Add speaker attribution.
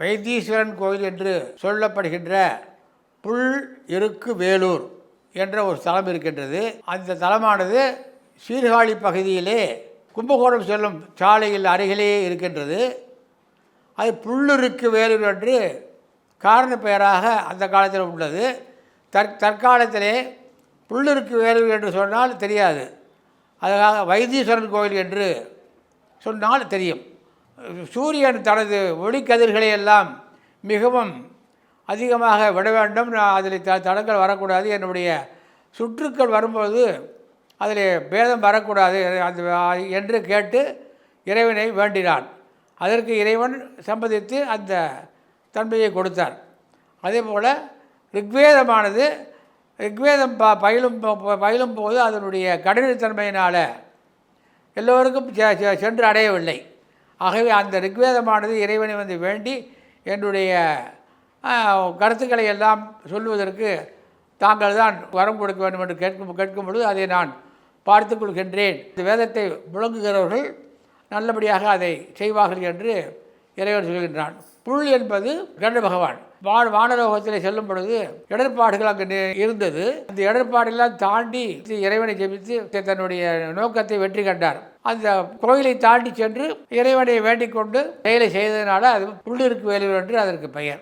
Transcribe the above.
Speaker 1: வைத்தீஸ்வரன் கோயில் என்று சொல்லப்படுகின்ற புல் இருக்கு வேலூர் என்ற ஒரு தலம் இருக்கின்றது. அந்த தலமானது சீர்காழி பகுதியிலே கும்பகோணம் செல்லும் சாலையில் அருகிலேயே இருக்கின்றது. அது புல்லுருக்கு வேலூர் என்று காரண பெயராக அந்த காலத்தில் உள்ளது. தற் தற்காலத்திலே புல்லுருக்கு வேலூர் என்று சொன்னால் தெரியாது. அதுக்காக வைத்தீஸ்வரன் கோயில் என்று சொன்னால் தெரியும். சூரியன் தனது ஒளிக்கதிர்களை எல்லாம் மிகவும் அதிகமாக விட வேண்டும். நான் அதில் த தடங்கள் வரக்கூடாது. என்னுடைய சுற்றுக்கள் வரும்போது அதில் பேதம் வரக்கூடாது அந்த என்று கேட்டு இறைவனை வேண்டினான். அதற்கு இறைவன் சம்மதித்து அந்த தன்மையை கொடுத்தார். அதே போல் ரிக்வேதமானது ரிக்வேதம் ப பயிலும் போ- பயிலும் போது அதனுடைய கடினத்தன்மையினால் எல்லோருக்கும் செ- செ- சென்று அடையவில்லை. ஆகவே அந்த ரிக்வேதமானது இறைவனை வந்து வேண்டி என்னுடைய கருத்துக்களை எல்லாம் சொல்லுவதற்கு தாங்கள் தான் வரம் கொடுக்க வேண்டும் என்று கேட்கும் கேட்கும் பொழுது அதை நான் பார்த்து கொள்கின்றேன். இந்த வேதத்தை முழங்குகிறவர்கள் நல்லபடியாக அதை செய்வார்கள் என்று இறைவன் சொல்கின்றான். புல் என்பது கண்ட பகவான். வா வானலோகத்தில் செல்லும் பொழுது இடர்பாடுகள் அங்கு இருந்தது. அந்த இடர்பாடெல்லாம் தாண்டி இறைவனை ஜெபித்து தன்னுடைய நோக்கத்தை வெற்றி கண்டார். அந்த கோயிலை தாண்டி சென்று இறைவனை வேண்டிக் கொண்டு செயலை செய்ததனால அது புள்ளிருக்கு வேலூர் என்று அதற்கு பெயர்.